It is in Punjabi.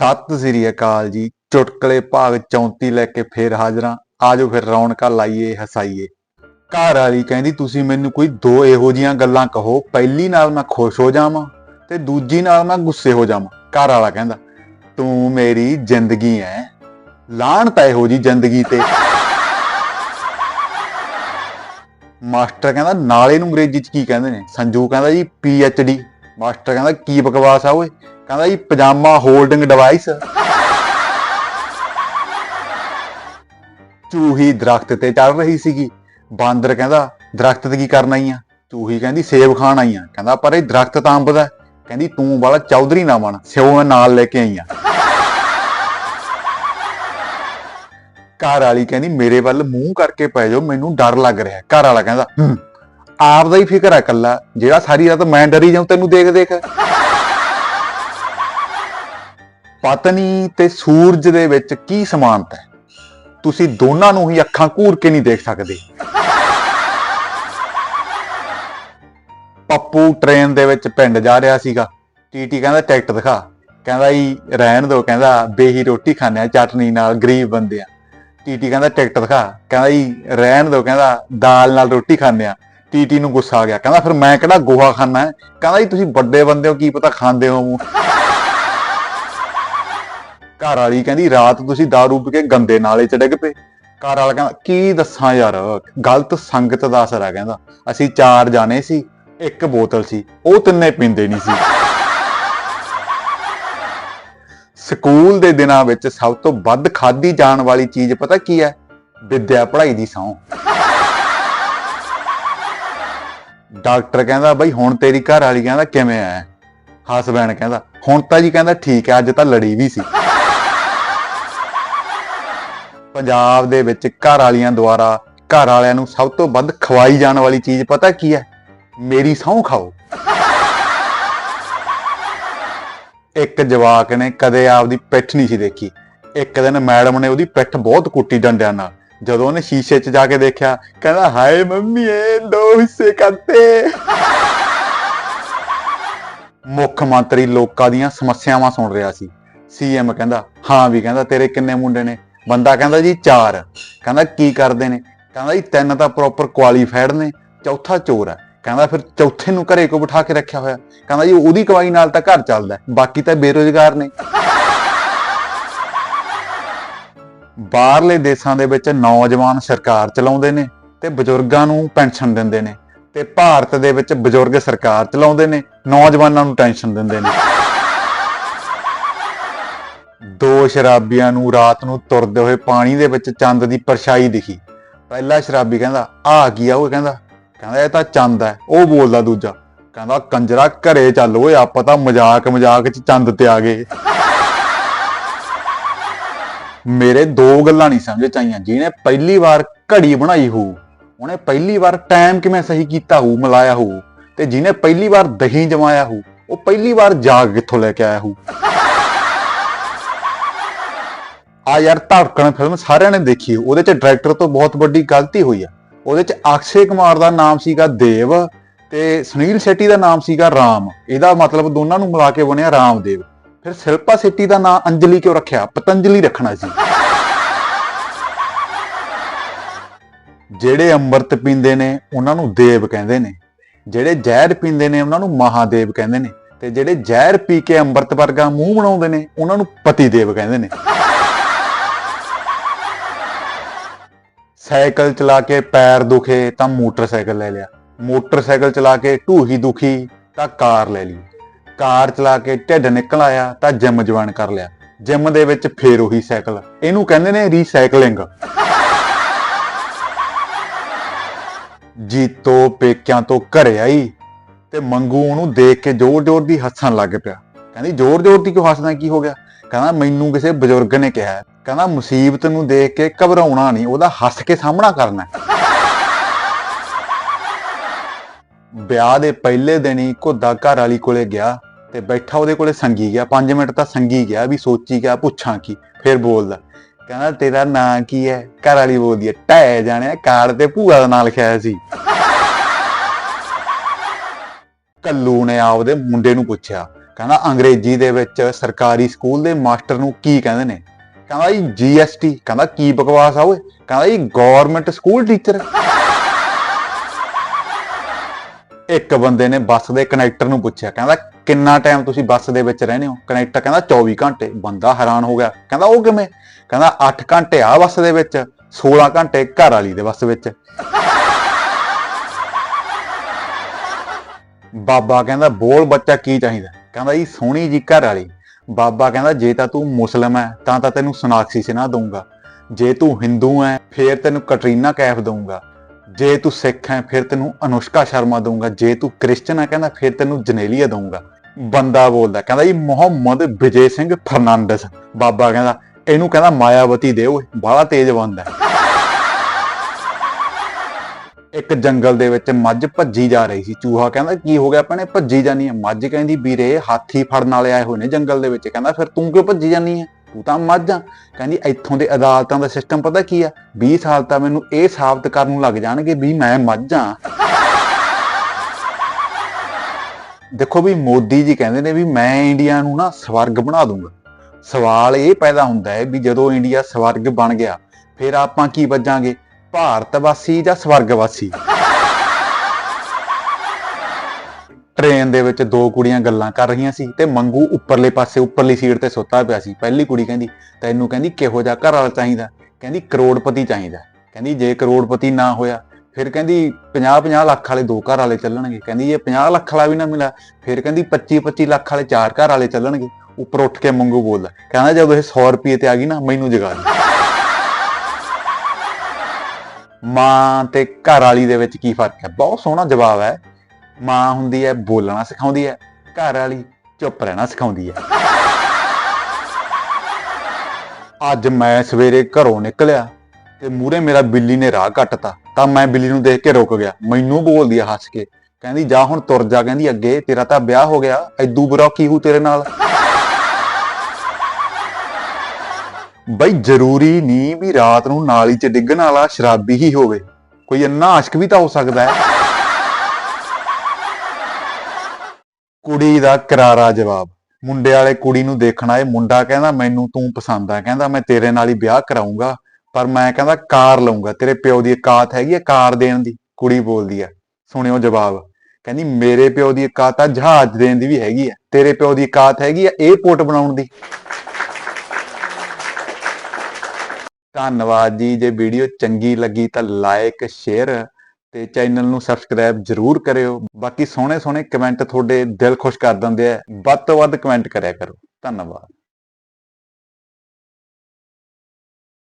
ਸਤਿ ਸ੍ਰੀ ਅਕਾਲ ਜੀ। ਚੁਟਕਲੇ ਭਾਗ 34 ਲੈ ਕੇ ਫੇਰ ਹਾਜ਼ਰਾਂ ਆਜੋ ਫਿਰ ਰੌਣਕਾਂ ਲਾਈਏ, ਹਸਾਈਏ। ਘਰ ਵਾਲੀ ਕਹਿੰਦੀ, ਤੁਸੀਂ ਮੈਨੂੰ ਕੋਈ ਦੋ ਇਹੋ ਜੀਆਂ ਗੱਲਾਂ ਕਹੋ। ਪਹਿਲੀ ਨਾਲ ਮੈਂ ਖੁਸ਼ ਹੋ ਜਾਵਾਂ ਤੇ ਦੂਜੀ ਨਾਲ ਮੈਂ ਗੁੱਸੇ ਹੋ ਜਾਵਾਂ। ਘਰ ਵਾਲਾ ਕਹਿੰਦਾ, ਤੂੰ ਮੇਰੀ ਜ਼ਿੰਦਗੀ ਐ। ਲਾਹਣ ਤਾਂ ਇਹੋ ਜੀ ਜ਼ਿੰਦਗੀ ਤੇ। ਮਾਸਟਰ ਕਹਿੰਦਾ, ਨਾਲੇ ਨੂੰ ਅੰਗਰੇਜ਼ੀ ਚ ਕੀ ਕਹਿੰਦੇ ਨੇ? ਸੰਜੂ ਕਹਿੰਦਾ, ਜੀ ਪੀ ਐਚ ਡੀ ਮਾਸਟਰ ਕਹਿੰਦਾ, ਕੀ ਬਕਵਾਸ ਆ ਓਏ? ਕਹਿੰਦਾ ਜੀ, ਪਜਾਮਾ ਹੋਲਡਿੰਗ ਡਿਵਾਈਸ ਚੂਹੀ ਦਰਖਤ ਤੇ ਚੜ ਰਹੀ ਸੀਗੀ। ਬਾਂਦਰ ਕਹਿੰਦਾ, ਦਰਖਤ ਤੇ ਕੀ ਕਰਨ ਆਈ ਆ? ਚੂਹੀ ਕਹਿੰਦੀ, ਸੇਬ ਖਾਣ ਆਈ ਆ। ਕਹਿੰਦਾ, ਪਰ ਇਹ ਦਰਖਤ ਤਾਂ ਅੰਬ ਦਾ ਕਹਿੰਦੀ, ਤੂੰ ਵਾਲਾ ਚੌਧਰੀ ਨਾ ਬਣ ਸਿਓ ਮੈਂ ਨਾਲ ਲੈ ਕੇ ਆਈ ਆ। ਘਰ ਵਾਲੀ ਕਹਿੰਦੀ, ਮੇਰੇ ਵੱਲ ਮੂੰਹ ਕਰਕੇ ਪੈ ਜਾਓ, ਮੈਨੂੰ ਡਰ ਲੱਗ ਰਿਹਾ ਘਰ ਵਾਲਾ ਕਹਿੰਦਾ ਆਪ ਦਾ ਹੀ ਫਿਕਰ ਹੈ ਕੱਲਾ ਜਿਹੜਾ ਸਾਰੀ ਰਾਤ ਮੈਂ ਡਰੀ ਜਾਉਂ ਤੈਨੂੰ ਦੇਖ ਦੇਖ ਪਤਨੀ ਤੇ ਸੂਰਜ ਦੇ ਵਿੱਚ ਕੀ ਸਮਾਨਤਾ ਹੈ? ਤੁਸੀਂ ਦੋਨਾਂ ਨੂੰ ਹੀ ਅੱਖਾਂ ਘੂਰ ਕੇ ਨਹੀਂ ਦੇਖ ਸਕਦੇ। ਪੱਪੂ ਟ੍ਰੇਨ ਦੇ ਵਿੱਚ ਪਿੰਡ ਜਾ ਰਿਹਾ ਸੀਗਾ। ਟੀਟੀ ਕਹਿੰਦਾ, ਟਿਕਟ ਦਿਖਾ। ਕਹਿੰਦਾ ਜੀ ਰਹਿਣ ਦਿਓ ਕਹਿੰਦਾ, ਬੇਹੀ ਰੋਟੀ ਖਾਣੇ ਆ, ਚਟਨੀ ਨਾਲ, ਗਰੀਬ ਬੰਦੇ ਆ। ਟੀਟੀ ਕਹਿੰਦਾ, ਟਿਕਟ ਦਿਖਾ। ਕਹਿੰਦਾ ਜੀ ਰਹਿਣ ਦਿਓ ਕਹਿੰਦਾ, ਦਾਲ ਨਾਲ ਰੋਟੀ ਖਾਣੇ ਆ। ਟੀਟੀ ਨੂੰ ਗੁੱਸਾ ਆ ਗਿਆ। ਕਹਿੰਦਾ, ਫਿਰ ਮੈਂ ਕਿਹੜਾ ਗੋਹਾ ਖਾਣਾ ਹੈ ਕਹਿੰਦਾ ਜੀ ਤੁਸੀਂ ਵੱਡੇ ਬੰਦੇ ਹੋ, ਕੀ ਪਤਾ ਖਾਂਦੇ ਹੋ ਘਰ ਵਾਲੀ ਕਹਿੰਦੀ, ਰਾਤ ਤੁਸੀਂ दारू ਪੀ ਕੇ ਗੰਦੇ ਨਾਲੇ ਚ ਡਿੱਗ ਪਏ। ਘਰ ਵਾਲਾ ਕਹਿੰਦਾ, ਕੀ ਦੱਸਾਂ ਯਾਰ, ਗਲਤ ਸੰਗਤ ਦਾ ਅਸਰ ਆ, ਕਹਿੰਦਾ। ਅਸੀਂ ਚਾਰ ਜਾਣੇ ਸੀ, ਇੱਕ ਬੋਤਲ ਸੀ, ਉਹ ਤਿੰਨੇ ਪੀਂਦੇ ਨਹੀਂ ਸੀ। ਸਕੂਲ ਦੇ ਦਿਨਾਂ ਵਿੱਚ ਸਭ ਤੋਂ ਵੱਧ ਖਾਧੀ ਜਾਣ ਵਾਲੀ ਚੀਜ਼ ਪਤਾ ਕੀ ਹੈ? ਵਿਦਿਆ ਪੜ੍ਹਾਈ ਦੀ ਸੌਂ ਡਾਕਟਰ ਕਹਿੰਦਾ, ਬਈ, ਹੁਣ ਤੇਰੀ ਘਰ ਵਾਲੀ ਕਹਿੰਦਾ, ਕਿਵੇਂ ਆ ਹਸਬੈਂਡ ਕਹਿੰਦਾ, ਹੁਣ ਤਾਂ ਜੀ ਕਹਿੰਦਾ ਠੀਕ ਹੈ ਅੱਜ ਤਾਂ ਲੜੀ ਵੀ ਸੀ। ਪੰਜਾਬ ਦੇ ਵਿੱਚ ਘਰ ਵਾਲੀਆਂ ਦੁਆਰਾ ਘਰ ਵਾਲਿਆਂ ਨੂੰ ਸਭ ਤੋਂ ਵੱਧ ਖਵਾਈ ਜਾਣ ਵਾਲੀ ਚੀਜ਼ ਪਤਾ ਕੀ ਹੈ? ਮੇਰੀ ਸਹੁੰ ਖਾਓ। ਇੱਕ ਜਵਾਕ ਨੇ ਕਦੇ ਆਪਦੀ ਪਿੱਠ ਨਹੀਂ ਸੀ ਦੇਖੀ। ਇੱਕ ਦਿਨ ਮੈਡਮ ਨੇ ਉਹਦੀ ਪਿੱਠ ਬਹੁਤ ਕੁੱਟੀ ਡੰਡਿਆਂ ਨਾਲ। ਜਦੋਂ ਉਹਨੇ ਸ਼ੀਸ਼ੇ 'ਚ ਜਾ ਕੇ ਦੇਖਿਆ, ਕਹਿੰਦਾ, ਹਾਏ ਮੰਮੀ, ਇਹ ਦੋ ਹਿੱਸੇ ਕਰਤੇ। ਮੁੱਖ ਮੰਤਰੀ ਲੋਕਾਂ ਦੀਆਂ ਸਮੱਸਿਆਵਾਂ ਸੁਣ ਰਿਹਾ ਸੀ। ਸੀਐਮ ਕਹਿੰਦਾ, ਹਾਂ ਵੀ ਕਹਿੰਦਾ, ਤੇਰੇ ਕਿੰਨੇ ਮੁੰਡੇ ਨੇ? ਬੰਦਾ ਕਹਿੰਦਾ ਜੀ ਚਾਰ। ਕਹਿੰਦਾ ਕੀ ਕਰਦੇ ਨੇ? ਕਹਿੰਦਾ ਜੀ ਤਿੰਨ ਤਾਂ ਪ੍ਰੋਪਰ ਕੁਆਲੀਫਾਈਡ ਨੇ, ਚੌਥਾ ਚੋਰ ਹੈ। ਕਹਿੰਦਾ ਫਿਰ ਚੌਥੇ ਨੂੰ ਘਰੇ ਕੋ ਬਿਠਾ ਕੇ ਰੱਖਿਆ ਹੋਇਆ? ਕਹਿੰਦਾ ਜੀ ਉਹਦੀ ਕਮਾਈ ਨਾਲ ਤਾਂ ਘਰ ਚੱਲਦਾ ਬਾਕੀ ਤਾਂ ਬੇਰੋਜ਼ਗਾਰ ਨੇ। ਬਾਹਰਲੇ ਦੇਸ਼ਾਂ ਦੇ ਵਿੱਚ ਨੌਜਵਾਨ ਸਰਕਾਰ ਚਲਾਉਂਦੇ ਨੇ ਤੇ ਬਜ਼ੁਰਗਾਂ ਨੂੰ ਪੈਨਸ਼ਨ ਦਿੰਦੇ ਨੇ ਤੇ ਭਾਰਤ ਦੇ ਵਿੱਚ ਬਜ਼ੁਰਗ ਸਰਕਾਰ ਚਲਾਉਂਦੇ ਨੇ, ਨੌਜਵਾਨਾਂ ਨੂੰ ਟੈਨਸ਼ਨ ਦਿੰਦੇ ਨੇ। ਦੋ ਸ਼ਰਾਬੀਆਂ ਨੂੰ ਰਾਤ ਨੂੰ ਤੁਰਦੇ ਹੋਏ ਪਾਣੀ ਦੇ ਵਿੱਚ ਚੰਦ ਦੀ ਪਰਛਾਈ ਦਿਖੀ। ਪਹਿਲਾ ਸ਼ਰਾਬੀ ਕਹਿੰਦਾ ਆ ਕੀ ਆ? ਉਹ ਕਹਿੰਦਾ ਕਹਿੰਦਾ ਇਹ ਤਾਂ ਚੰਦ ਹੈ। ਉਹ ਬੋਲਦਾ ਦੂਜਾ, ਕਹਿੰਦਾ ਕੰਜਰਾ ਘਰੇ ਚੱਲ ਓਏ, ਆਪਾਂ ਤਾਂ ਮਜ਼ਾਕ ਮਜ਼ਾਕ 'ਚ ਚੰਦ ਤੇ ਆ ਗਏ। ਮੇਰੇ ਦੋ ਗੱਲਾਂ ਨਹੀਂ ਸਮਝ ਚ ਆਈਆਂ, ਜਿਹਨੇ ਪਹਿਲੀ ਵਾਰ ਘੜੀ ਬਣਾਈ ਹੋਊ, ਉਹਨੇ ਪਹਿਲੀ ਵਾਰ ਟਾਈਮ ਕਿਵੇਂ ਸਹੀ ਕੀਤਾ ਹੋਊ, ਮਿਲਾਇਆ ਹੋਊ, ਤੇ ਜਿਹਨੇ ਪਹਿਲੀ ਵਾਰ ਦਹੀਂ ਜਮਾਇਆ ਹੋਊ, ਉਹ ਪਹਿਲੀ ਵਾਰ ਜਾਗ ਕਿੱਥੋਂ ਲੈ ਕੇ ਆਇਆ ਹੋਊ? ਆ ਯਾਰ ਧੜਕਣ ਫਿਲਮ ਸਾਰਿਆਂ ਨੇ ਦੇਖੀ ਉਹਦੇ ਚ ਡਾਇਰੈਕਟਰ ਤੋਂ ਬਹੁਤ ਵੱਡੀ ਗਲਤੀ ਹੋਈ ਆ। ਉਹਦੇ ਚ ਅਕਸ਼ੇ ਕੁਮਾਰ ਦਾ ਨਾਮ ਸੀਗਾ ਦੇਵ ਤੇ ਸੁਨੀਲ ਸ਼ੈਟੀ ਦਾ ਨਾਮ ਸੀਗਾ ਰਾਮ। ਇਹਦਾ ਮਤਲਬ ਦੋਨਾਂ ਨੂੰ ਮਿਲਾ ਕੇ ਬਣਿਆ ਰਾਮਦੇਵ। ਫਿਰ ਸ਼ਿਲਪਾ ਸ਼ੈਟੀ ਦਾ ਨਾਮ ਅੰਜਲੀ ਕਿਉਂ ਰੱਖਿਆ? ਪਤੰਜਲੀ ਰੱਖਣਾ ਸੀ। ਜਿਹੜੇ ਅੰਮ੍ਰਿਤ ਪੀਂਦੇ ਨੇ, ਉਹਨਾਂ ਨੂੰ ਦੇਵ ਕਹਿੰਦੇ ਨੇ। ਜਿਹੜੇ ਜ਼ਹਿਰ ਪੀਂਦੇ ਨੇ, ਉਹਨਾਂ ਨੂੰ ਮਹਾਦੇਵ ਕਹਿੰਦੇ ਨੇ। ਤੇ ਜਿਹੜੇ ਜ਼ਹਿਰ ਪੀ ਕੇ ਅੰਮ੍ਰਿਤ ਵਰਗਾ ਮੂੰਹ ਬਣਾਉਂਦੇ ਨੇ, ਉਹਨਾਂ ਨੂੰ ਪਤੀ ਦੇਵ ਕਹਿੰਦੇ ਨੇ। ਸਾਈਕਲ ਚਲਾ ਕੇ ਪੈਰ ਦੁਖੇ ਤਾਂ ਮੋਟਰਸਾਈਕਲ ਲੈ ਲਿਆ। ਮੋਟਰਸਾਈਕਲ ਚਲਾ ਕੇ ਢੂਹੀ ਦੁਖੀ ਤਾਂ ਕਾਰ ਲੈ ਲਈ। ਕਾਰ ਚਲਾ ਕੇ ਢਿੱਡ ਨਿਕਲ ਆਇਆ ਤਾਂ ਜਿਮ ਜੁਆਇਨ ਕਰ ਲਿਆ। ਜਿਮ ਦੇ ਵਿੱਚ ਫੇਰ ਉਹੀ ਸਾਈਕਲ। ਇਹਨੂੰ ਕਹਿੰਦੇ ਨੇ ਰੀਸਾਈਕਲਿੰਗ ਜੀਤੋ ਪੇਕਿਆਂ ਤੋਂ ਘਰੇ ਆਈ ਤੇ ਮੰਗੂ ਉਹਨੂੰ ਦੇਖ ਕੇ ਜ਼ੋਰ-ਜ਼ੋਰ ਦੀ ਹੱਸਣ ਲੱਗ ਪਿਆ। ਕਹਿੰਦੀ, ਜ਼ੋਰ-ਜ਼ੋਰ ਦੀ ਕਿਉਂ ਹੱਸਦਾ? ਕੀ ਹੋ ਗਿਆ? ਕਹਿੰਦਾ, ਮੈਨੂੰ ਕਿਸੇ ਬਜ਼ੁਰਗ ਨੇ ਕਿਹਾ ਕਹਿੰਦਾ ਮੁਸੀਬਤ ਨੂੰ ਦੇਖ ਕੇ ਘਬਰਾਉਣਾ ਨਹੀਂ, ਉਹਦਾ ਹੱਸ ਕੇ ਸਾਹਮਣਾ ਕਰਨਾ ਵਿਆਹ ਦੇ ਪਹਿਲੇ ਦਿਨ ਹੀ ਘੁੱਦਾ ਘਰ ਵਾਲੀ ਕੋਲੇ ਗਿਆ ਤੇ ਬੈਠਾ ਉਹਦੇ ਕੋਲੇ ਸੰਗੀ ਗਿਆ। 5 ਮਿੰਟ ਤਾਂ ਸੰਗੀ ਗਿਆ ਵੀ ਸੋਚੀ ਗਿਆ, ਪੁੱਛਾਂ ਕੀ, ਫਿਰ ਬੋਲਦਾ, ਕਹਿੰਦਾ ਤੇਰਾ ਨਾਂ ਕੀ ਹੈ? ਘਰ ਵਾਲੀ ਬੋਲਦੀ ਹੈ ਟਹਿ ਜਾਣਿਆ, ਕਾਰਡ ਤੇ ਭੂਆ ਦਾ ਨਾਂ ਲਿਖਿਆ ਸੀ। ਕੱਲੂ ਨੇ ਆਪਦੇ ਮੁੰਡੇ ਨੂੰ ਪੁੱਛਿਆ, ਕਹਿੰਦਾ ਅੰਗਰੇਜ਼ੀ ਦੇ ਵਿੱਚ ਸਰਕਾਰੀ ਸਕੂਲ ਦੇ ਮਾਸਟਰ ਨੂੰ ਕੀ ਕਹਿੰਦੇ ਨੇ? ਕਹਿੰਦਾ ਜੀ ਜੀਐਸਟੀ ਕਹਿੰਦਾ ਕੀ ਬਕਵਾਸ ਆ ਓਏ? ਕਹਿੰਦਾ ਜੀ ਗਵਰਨਮੈਂਟ ਸਕੂਲ ਟੀਚਰ ਇੱਕ ਬੰਦੇ ਨੇ ਬੱਸ ਦੇ ਕਨੈਕਟਰ ਨੂੰ ਪੁੱਛਿਆ, ਕਹਿੰਦਾ ਕਿੰਨਾ ਟਾਈਮ ਤੁਸੀਂ ਬੱਸ ਦੇ ਵਿੱਚ ਰਹਿੰਦੇ ਹੋ? ਕਨੈਕਟਰ ਕਹਿੰਦਾ 24 ਘੰਟੇ। ਬੰਦਾ ਹੈਰਾਨ ਹੋ ਗਿਆ। ਕਹਿੰਦਾ ਉਹ ਕਿਵੇਂ? ਕਹਿੰਦਾ 8 ਘੰਟੇ ਆ ਬੱਸ ਦੇ ਵਿੱਚ 16 ਘੰਟੇ ਘਰ ਵਾਲੀ ਦੇ ਬੱਸ ਵਿੱਚ। ਬਾਬਾ ਕਹਿੰਦਾ ਬੋਲ ਬੱਚਾ ਕੀ ਚਾਹੀਦਾ? ਕਹਿੰਦਾ ਜੀ ਸੋਹਣੀ ਜੀ ਘਰ ਵਾਲੀ। ਬਾਬਾ ਕਹਿੰਦਾ, ਜੇ ਤਾਂ ਤੂੰ ਮੁਸਲਮ ਹੈ ਤਾਂ ਤਾਂ ਤੈਨੂੰ ਸੋਨਾਕਸ਼ੀ ਸਿਨਹਾ ਦਊਂਗਾ। ਜੇ ਤੂੰ ਹਿੰਦੂ ਹੈ ਫੇਰ ਤੈਨੂੰ ਕਟਰੀਨਾ ਕੈਫ ਦਊਂਗਾ। ਜੇ ਤੂੰ ਸਿੱਖ ਹੈ ਫਿਰ ਤੈਨੂੰ ਅਨੁਸ਼ਕਾ ਸ਼ਰਮਾ ਦਊਂਗਾ। ਜੇ ਤੂੰ ਕ੍ਰਿਸਚਨ ਹੈ ਕਹਿੰਦਾ, ਫਿਰ ਤੈਨੂੰ ਜਨੇਲੀਆ ਦਊਂਗਾ। ਬੰਦਾ ਬੋਲਦਾ, ਕਹਿੰਦਾ ਜੀ ਮੁਹੰਮਦ ਵਿਜੇ ਸਿੰਘ ਫਰਨਾਂਡਸ। ਬਾਬਾ ਕਹਿੰਦਾ, ਇਹਨੂੰ ਕਹਿੰਦਾ, ਮਾਇਆਵਤੀ ਦੇ ਓਏ, ਬਾਹਲਾ ਤੇਜ਼ ਬੰਦਾ ਇੱਕ ਜੰਗਲ ਦੇ ਵਿੱਚ ਮੱਝ ਭੱਜੀ ਜਾ ਰਹੀ ਸੀ। ਚੂਹਾ ਕਹਿੰਦਾ, ਕੀ ਹੋ ਗਿਆ ਭੈਣੇ? ਭੱਜੀ ਜਾਨੀ ਹੈ ਮੱਝ ਕਹਿੰਦੀ, ਵੀਰੇ, ਹਾਥੀ ਫੜਨ ਵਾਲੇ ਆਏ ਹੋਏ ਨੇ ਜੰਗਲ ਦੇ ਵਿੱਚ। ਕਹਿੰਦਾ, ਫਿਰ ਤੂੰ ਕਿਉਂ ਭੱਜੀ ਜਾਨੀ ਹੈ ਤੂੰ ਤਾਂ ਮੱਝ ਆ। ਕਹਿੰਦੀ, ਇੱਥੋਂ ਦੇ ਅਦਾਲਤਾਂ ਦਾ ਸਿਸਟਮ ਪਤਾ ਕੀ ਆ? 20 ਸਾਲ ਤਾਂ ਮੈਨੂੰ ਇਹ ਸਾਬਤ ਕਰਨ ਨੂੰ ਲੱਗ ਜਾਣਗੇ ਵੀ ਮੈਂ ਮੱਝ ਆ। ਦੇਖੋ ਵੀ ਮੋਦੀ ਜੀ ਕਹਿੰਦੇ ਨੇ ਵੀ ਮੈਂ ਇੰਡੀਆ ਨੂੰ ਨਾ ਸਵਰਗ ਬਣਾ ਦੂੰਗਾ। ਸਵਾਲ ਇਹ ਪੈਦਾ ਹੁੰਦਾ ਹੈ ਵੀ ਜਦੋਂ ਇੰਡੀਆ ਸਵਰਗ ਬਣ ਗਿਆ, ਫਿਰ ਆਪਾਂ ਕੀ ਵੱਜਾਂਗੇ? ਭਾਰਤ ਵਾਸੀ ਜਾਂ ਸਵਰਗ ਵਾਸੀ? ਟ੍ਰੇਨ ਦੇ ਵਿੱਚ ਦੋ ਕੁੜੀਆਂ ਗੱਲਾਂ ਕਰ ਰਹੀਆਂ ਸੀ ਤੇ ਮੰਗੂ ਉੱਪਰਲੇ ਪਾਸੇ ਉੱਪਰਲੀ ਸੀਟ ਤੇ ਸੁੱਤਾ ਪਿਆ ਸੀ। ਪਹਿਲੀ ਕੁੜੀ ਕਹਿੰਦੀ, ਤੈਨੂੰ ਕਹਿੰਦੀ ਕਿਹੋ ਜਿਹਾ ਘਰ ਵਾਲਾ ਚਾਹੀਦਾ? ਕਹਿੰਦੀ, ਕਰੋੜਪਤੀ ਚਾਹੀਦਾ। ਕਹਿੰਦੀ, ਜੇ ਕਰੋੜਪਤੀ ਨਾ ਹੋਇਆ, ਫਿਰ ਕਹਿੰਦੀ 50-50 ਲੱਖ ਵਾਲੇ ਦੋ ਘਰ ਵਾਲੇ ਚੱਲਣਗੇ। ਕਹਿੰਦੀ, ਜੇ 50 ਲੱਖ ਵਾਲਾ ਵੀ ਨਾ ਮਿਲਿਆ, ਫਿਰ ਕਹਿੰਦੀ 25-25 ਲੱਖ ਵਾਲੇ ਚਾਰ ਘਰ ਵਾਲੇ ਚੱਲਣਗੇ। ਉੱਪਰ ਉੱਠ ਕੇ ਮੰਗੂ ਬੋਲਦਾ, ਕਹਿੰਦਾ ਜਦੋਂ ਇਹ 100 ਰੁਪਏ ਤੇ ਆ ਗਈ ਨਾ, ਮੈਨੂੰ ਜਗਾ ਦੇ। ਮਾਂ ਤੇ ਘਰ ਵਾਲੀ ਦੇ ਵਿੱਚ ਕੀ ਫ਼ਰਕ ਹੈ? ਬਹੁਤ ਸੋਹਣਾ ਜਵਾਬ ਹੈ। ਮਾਂ ਹੁੰਦੀ ਹੈ, ਬੋਲਣਾ ਸਿਖਾਉਂਦੀ ਹੈ ਘਰ ਵਾਲੀ ਚੁੱਪ ਰਹਿਣਾ ਸਿਖਾਉਂਦੀ ਹੈ। ਅੱਜ ਮੈਂ ਸਵੇਰੇ ਘਰੋਂ ਨਿਕਲਿਆ ਤੇ ਮੂਰੇ ਮੇਰਾ ਬਿੱਲੀ ਨੇ ਰਾਹ ਕੱਟਤਾ। ਤਾਂ ਮੈਂ ਬਿੱਲੀ ਨੂੰ ਦੇਖ ਕੇ ਰੁਕ ਗਿਆ। ਮੈਨੂੰ ਬੋਲਦੀ ਆ ਹੱਸ ਕੇ। ਕਹਿੰਦੀ, ਜਾ ਹੁਣ ਤੁਰ ਜਾ। ਕਹਿੰਦੀ, ਅੱਗੇ ਤੇਰਾ ਤਾਂ ਵਿਆਹ ਹੋ ਗਿਆ। ਐਦੂ ਬੁਰਾ ਕੀ ਹੂ ਤੇਰੇ ਨਾਲ? ਬਈ ਜ਼ਰੂਰੀ ਨਹੀਂ ਵੀ ਰਾਤ ਨੂੰ ਨਾਲੀ 'ਚ ਡਿੱਗਣ ਵਾਲਾ ਸ਼ਰਾਬੀ ਹੀ ਹੋਵੇ। ਕੋਈ ਇੰਨਾ ਆਸ਼ਕ ਵੀ ਤਾਂ ਹੋ ਸਕਦਾ ਹੈ। ਕੁੜੀ ਦਾ ਕਰਾਰਾ ਜਵਾਬ। ਮੁੰਡੇ ਵਾਲੇ ਕੁੜੀ ਨੂੰ ਦੇਖਣ ਆਏ ਮੁੰਡਾ ਕਹਿੰਦਾ, ਮੈਨੂੰ ਤੂੰ ਪਸੰਦ ਆ। ਕਹਿੰਦਾ, ਮੈਂ ਤੇਰੇ ਨਾਲ ਹੀ ਵਿਆਹ ਕਰਾਉਂਗਾ ਪਰ ਮੈਂ ਕਹਿੰਦਾ, ਕਾਰ ਲਊਂਗਾ। ਤੇਰੇ ਪਿਓ ਦੀ ਔਕਾਤ ਹੈਗੀ ਆ ਕਾਰ ਦੇਣ ਦੀ। ਕੁੜੀ ਬੋਲਦੀ ਆ। ਸੁਣਿਓ ਜਵਾਬ। ਕਹਿੰਦੀ, ਮੇਰੇ ਪਿਓ ਦੀ ਔਕਾਤ ਆ, ਜਹਾਜ਼ ਦੇਣ ਦੀ ਵੀ ਹੈਗੀ ਆ। ਤੇਰੇ ਪਿਓ ਦੀ ਔਕਾਤ ਹੈਗੀ ਆ 에어ਪੋਰਟ ਬਣਾਉਣ ਦੀ। ਧੰਨਵਾਦ ਜੀ। ਜੇ ਵੀਡੀਓ ਚੰਗੀ ਲੱਗੀ ਤਾਂ ਲਾਈਕ ਸ਼ੇਅਰ ਤੇ ਚੈਨਲ ਨੂੰ ਸਬਸਕ੍ਰਾਈਬ ਜਰੂਰ ਕਰਿਓ। ਬਾਕੀ ਸੋਹਣੇ ਸੋਹਣੇ ਕਮੈਂਟ ਤੁਹਾਡੇ ਦਿਲ ਖੁਸ਼ ਕਰ ਦਿੰਦੇ ਆ। ਵੱਧ ਤੋਂ ਵੱਧ ਕਮੈਂਟ ਕਰਿਆ ਕਰੋ। ਧੰਨਵਾਦ।